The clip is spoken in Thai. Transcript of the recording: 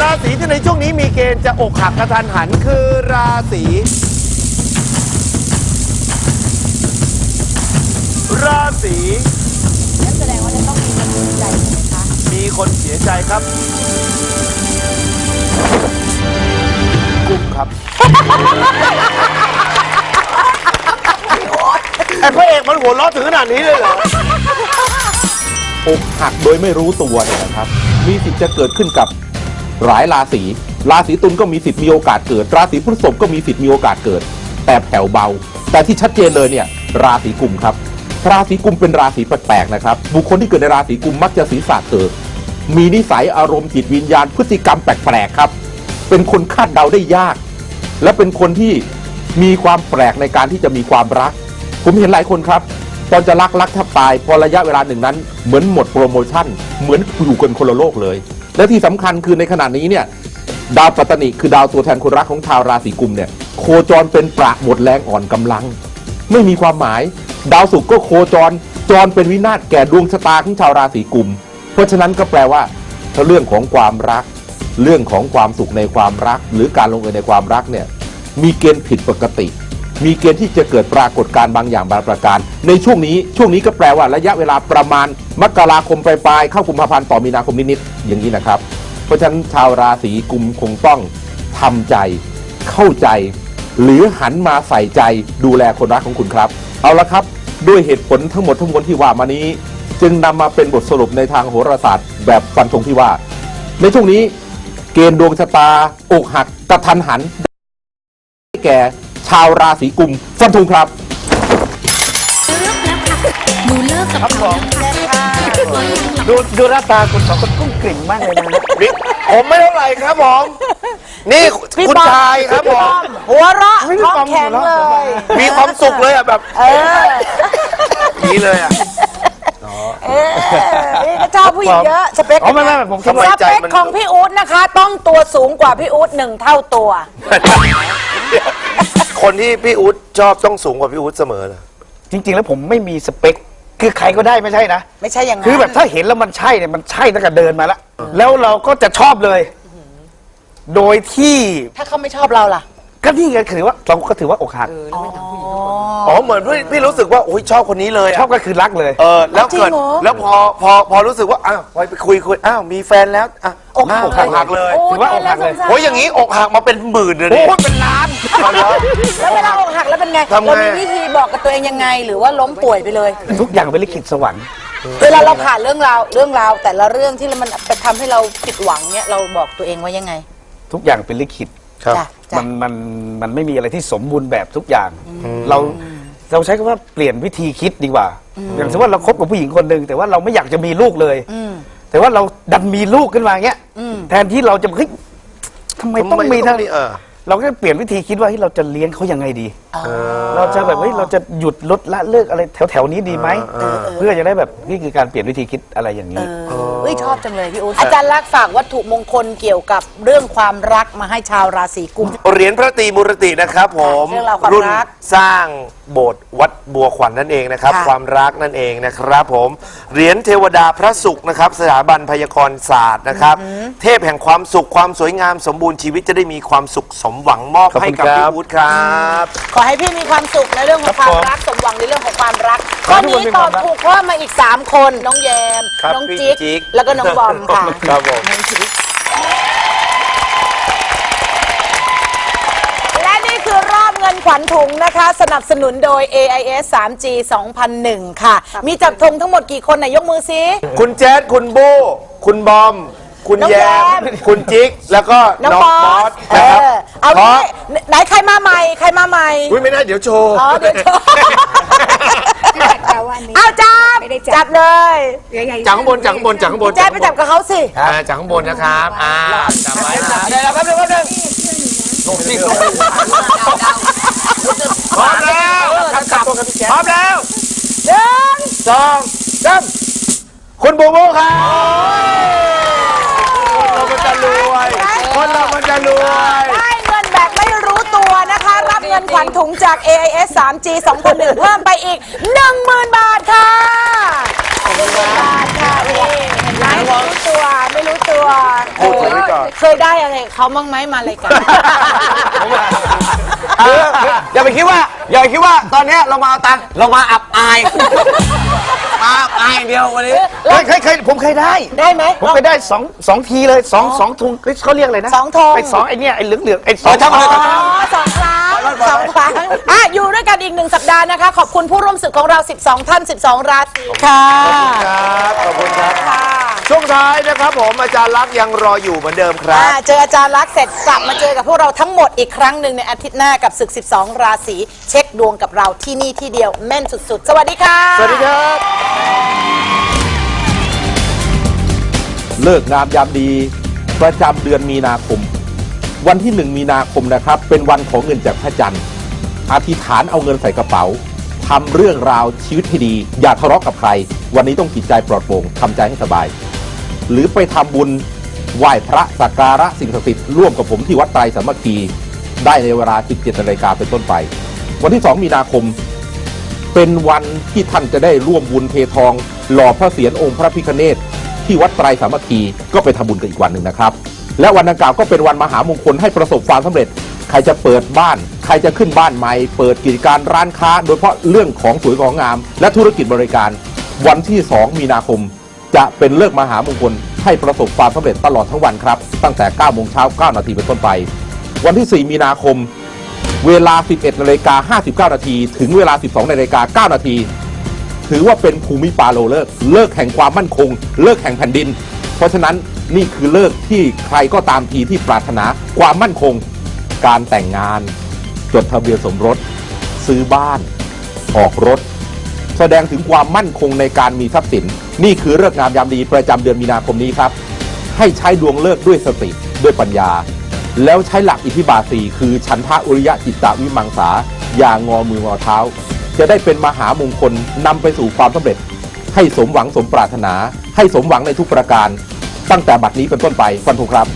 ราศีที่ในช่วงนี้มีเกณฑ์จะอกหักกระทันหันคือราศีราศีนั่นแสดงว่าจะต้องมีคนสนใจใช่ไหมคะมีคนเสียใจครับกุมครับไอ้พระเอกมันหัวเราะถึงขนาดนี้เลยเหรออกหักโดยไม่รู้ตัวเนี่ยนะครับ มีสิทธิ์จะเกิดขึ้นกับ หลายราศีราศีตุลก็มีสิทธิ์มีโอกาสเกิด ราศีพฤษภก็มีสิทธิ์มีโอกาสเกิด แต่แผ่วเบา แต่ที่ชัดเจนเลยเนี่ยราศีกุมครับ ราศีกุมเป็นราศีแปลกๆนะครับบุคคลที่เกิดในราศีกุมมักจะศีรษะเกิดมีนิสัยอารมณ์จิตวิญญาณพฤติกรรมแปลกๆครับ เป็นคนคาดเดาได้ยาก และเป็นคนที่มีความแปลกในการที่จะมีความรัก ผมเห็นหลายคนครับ ตอนจะรักรักแทบตายพอระยะเวลาหนึ่งนั้น เหมือนหมดโปรโมชั่น เหมือนอยู่กันคนละโลกเลย และที่สำคัญคือในขณะนี้เนี่ยดาวปัตตนิคือดาวตัวแทนคนรักของชาวราศีกุมเนี่ยโคจรเป็นประหมดแรงอ่อนกำลัง ไม่มีความหมาย ดาวศุกร์ก็โคจรจรเป็นวินาศแก่ดวงชะตาของชาวราศีกุม เพราะฉะนั้นก็แปลว่าถ้าเรื่องของความรัก เรื่องของความสุขในความรัก หรือการลงเอยในความรักเนี่ยมีเกณฑ์ผิดปกติ มีเกณฑ์ที่จะเกิดปรากฏการณ์บางอย่างบางประการ ในช่วงนี้ช่วงนี้ก็แปลว่าระยะเวลาประมาณมกราคมปลายๆเข้ากุมภาพันธ์ต่อมีนาคมนิดๆ อย่างนี้นะครับ เพราะฉะนั้นชาวราศีกุมคงต้องทำใจเข้าใจ หรือหันมาใส่ใจดูแลคนรักของคุณครับ เอาละครับ ด้วยเหตุผลทั้งหมดทั้งมวลที่ว่ามานี้ จึงนำมาเป็นบทสรุปในทางโหราศาสตร์ แบบฟันธงที่ว่า ในช่วงนี้เกณฑ์ดวงชะตาอกหักกระทันหันได้แก่ชาวราศีกุมฟันธงครับหนูเลิกกับครับผเขามแน่ค่ะ ดูดูหน้าตาคุณสองคนกุ้งกลิ่งมากเลยนะนี่ผมไม่เท่าไหร่ครับผมนี่คุณชายครับผมหัวเราะไม่ได้ท้องฟังแข็งหัวเลเราะยมีความสุขเลยอะแบบเออนี้เลยอะ เออนี่ก็ชอบผู้หญิงเยอะ สเปคอ๋อไม่ไม่ไม่ผมคิดทำว่าไมสเปคของพี่อู๊ดนะคะ ต้องตัวสูงกว่าพี่อู๊ดหนึ่งเท่าตัว คนที่พี่อุ๊ดชอบต้องสูงกว่าพี่อุ๊ดเสมอเลยจริง ๆ แล้วผมไม่มีสเปค คือใครก็ได้ไม่ใช่นะ ไม่ใช่อย่างนั้นคือแบบถ้าเห็นแล้วมันใช่เนี่ยมันใช่ตั้งแต่เดินมาแล้วแล้วเราก็จะชอบเลย โดยที่ถ้าเขาไม่ชอบเราล่ะ ก็นี่ไงถือว่าเราก็ถือว่าอกหัก อ๋อเหมือนพี่พี่รู้สึกว่าโอ้ยชอบคนนี้เลยชออะบก็คือรักเลย เออแล้วเกิดจริงเหรอ แล้วพอพอพอรู้สึกว่าอ้าวพอไปคุยคุยอ้าวมีแฟนแล้วอะอกหักอกหักเลยโอ้ถือว่าอกหักเลยตายแวสงสารโอ้ยอย่างนี้อกหักมาเป็นหมื่นเลยโอ้ดิยเป็นล้านเอาเหรอแล้วเวลาอกหักแล้วเป็นไงทำไง เรามีวิธีบอกกับตัวเองยังไง หรือว่าล้มป่วยไปเลย ทุกอย่างเป็นลิขิตสวรรค์เวลาเราผ่านเรื่องราวเรื่องราว แต่ละเรื่องที่มันไปทำให้เราผิดหวังเนี่ยเราบอกตัวเองว่ายังไงทุกอย่างเป็นลิขิตครับจ้ะจ้ะ มันมันมันไม่มีอะไรที่สมบูรณ์แบบทุกอย่าง เรา เราใช้คำว่าเปลี่ยนวิธีคิดดีกว่า อย่างเช่นว่าเราคบกับผู้หญิงคนหนึ่งแต่ว่าเราไม่อยากจะมีลูกเลย อืม แต่ว่าเราดันมีลูกขึ้นมาเงี้ยอืม แทนที่เราจะเฮ้ยทำไมต้องมีทำทั้งไเออ เราก็เปลี่ยนวิธีคิดว่าเฮ้ยเราจะเลี้ยงเขายังไงดี เราจะแบบเฮ้ยเราจะหยุดลดละเลิกอะไรแถวแถวๆนี้ดีไหมเพื่อจะได้แบบนี่คือการเปลี่ยนวิธีคิดอะไรอย่างนี้เออเอ้ยชอบจังเลยพี่อู๊ดอาจารย์ลักษณ์ฝากวัตถุมงคลเกี่ยวกับเรื่องความรักมาให้ชาวราศีกุม เหรียญพระตรีมุรตินะครับผมเรื่องราวความรุ่นรักสร้างโบสถ์วัดบัวขวัญนั่นเองนะครับ ค่ะ ความรักนั่นเองนะครับผมเหรียญเทวดาพระศุกร์นะครับ สถาบันพยากรศาสตร์นะครับ เทพแห่งความสุขความสวยงามสมบูรณ์ชีวิตจะได้มีความสุขสมหวังมอบขอบให้คุณกับครัพี่บอู๊ดครับ ขอให้พี่มีความสุขในเรื่องของคครับวามผมรักสมหวังในเรื่องของความรักขอข้อให้ทุกคนนี้มีตคอวาบมรักถูกเพิ่มมาอีก 3 คนน้องแยมครับน้องพี่จิ๊กจิ๊กแล้วก็น้องบอมค่ะครับผม และนี่คือรอบเงินขวัญถุงนะคะ สนับสนุนโดย AIS 3G 2001 ค่ะ มีจับธงทั้งหมดกี่คนไหนยกมือซิคุณแจ๊ดคุณบู้คุณบอม คุณน้องแยแยม ม คุณจิ๊ก แล้วก็น้องน้องบบออสสเอนะครับอเอาพร้องี้มไหนใครมาใหม่ใครมาใหม่อุ้ยไม่ได้เดี๋ยวโชว์ อ๋อเดี๋ยวโชว์แต่วันนี้ เอาจับไม่ได้จับ จับเลยจากข้างบนจากข้างบนจากข้างบนแจ๊ดไปจับกับเขาสิ อ่าจากข้างบนนะครับอ่าจับไว้นะเดี๋ยวครับเดี๋ยวครับเดี๋ยวลงนี่ลงพร้อมแล้วพร้อมแล้วหนึ่งสองสามคุณบูบูครับคนเรามันจะรวย คนเรามันจะรวย ได้เงินแบบไม่รู้ตัวนะคะ รับเงินขวัญถุงจาก AIS 3G 2001 เพิ่มไปอีก 10,000 บาทค่ะ10,000บาทค่ะนี่เห็นไหมไม่รู้ตัวไม่รู้ตัว พูดถึงไว้ก่อน เคยได้อะไรเขาบ้างไหมมาเลยกัน อย่าไปคิดว่า อย่าไปคิดว่าตอนเนี้ยเรามาเอาตังค์เรามาอับอาย มาอับอายอย่างเดียววันนี้ เคยเคยเคยผมเคยได้ ได้ไหม ผมเคยได้สองสองทีเลยสองสองทุงเฮ้ยเขาเรียกอะไรนะสองธง ไอ้สองไอ้เนี่ยไอ้เหลืองเหลืองๆไอ้สเอองอช่างมันเถอะอ๋อสองครั้งสองครั้งอะอยู่ด้วยกันอีกหนึ่งสัปดาห์นะคะ ขอบคุณผู้ร่วมศึกของเรา 12 ท่าน 12 ราศีค่ะครับ ขอบคุณครับค่ะ ช่วงท้ายนะครับผมอาจารย์ลักษณ์ยังรออยู่เหมือนเดิมครับอ่าเจออาจารย์ลักษณ์เสร็จกลับมาเจอกับพวกเราทั้งหมดอีกครั้งหนึ่งในอาทิตย์หน้ากับศึก 12 ราศีเช็คดวงกับเราที่นี่ที่เดียวแม่นสุดๆ สวัสดีค่ะ สวัสดีครับ เลิกงามยามดี ประจำเดือนมีนาคม วันที่หนึ่งมีนาคมนะครับ เป็นวันของเงินจากพระจันทร์อธิษฐานเอาเงินใส่กระเป๋าทำเรื่องราวชีวิตให้ดี อย่าทะเลาะกับใคร วันนี้ต้องจิตใจปลอดโปร่งทำใจให้สบาย หรือไปทำบุญไหว้พระสักการะสิ่งศักดิ์สิทธิ์ร่วมกับผมที่วัดไตรสามัคคีได้ในเวลา 17นาฬิกาเป็นต้นไป วันที่ 2 มีนาคม เป็นวันที่ท่านจะได้ร่วมบุญเททอง หล่อพระเศียรองค์พระพิคเนตที่วัดไตรสามัคคีก็ไปทำบุญกันอีกวันหนึ่งนะครับ และวันดังกล่าวก็เป็นวันมหามงคลให้ประสบความสำเร็จ ใครจะเปิดบ้าน ใครจะขึ้นบ้านใหม่ เปิดกิจการร้านค้า โดยเฉพาะเรื่องของสวยของงาม และธุรกิจบริการ วันที่ 2 มีนาคม จะเป็นเลิกมหามงคลให้ประสบความสำเร็จตลอดทั้งวันครับ ตั้งแต่ 9 โมงเช้า 9 นาทีเป็นต้นไป วันที่ 4 มีนาคม เวลา 11 นาฬิกา 59 นาที ถึงเวลา 12 นาฬิกา 9 นาที ถือว่าเป็นภูมิปาโลเลิก เลิกแห่งความมั่นคง เลิกแห่งแผ่นดิน เพราะฉะนั้นนี่คือเลิกที่ใครก็ตามทีที่ปรารถนาความมั่นคง การแต่งงาน จดทะเบียนสมรส ซื้อบ้าน ออกรถ แสดงถึงความมั่นคงในการมีทรัพย์สิน นี่คือเลิกงามยามดีประจำเดือนมีนาคมนี้ครับ ให้ใช้ดวงเลิกด้วยสติด้วยปัญญา แล้วใช้หลักอิทธิบาทสี่คือฉันทะอุริยะจิตตวิมังสาอย่างงอมืองอเท้า จะได้เป็นมหามงคลนำไปสู่ความสำเร็จ ให้สมหวังสมปรารถนา ให้สมหวังในทุกประการ ตั้งแต่บัดนี้เป็นต้นไปฟันธงครับ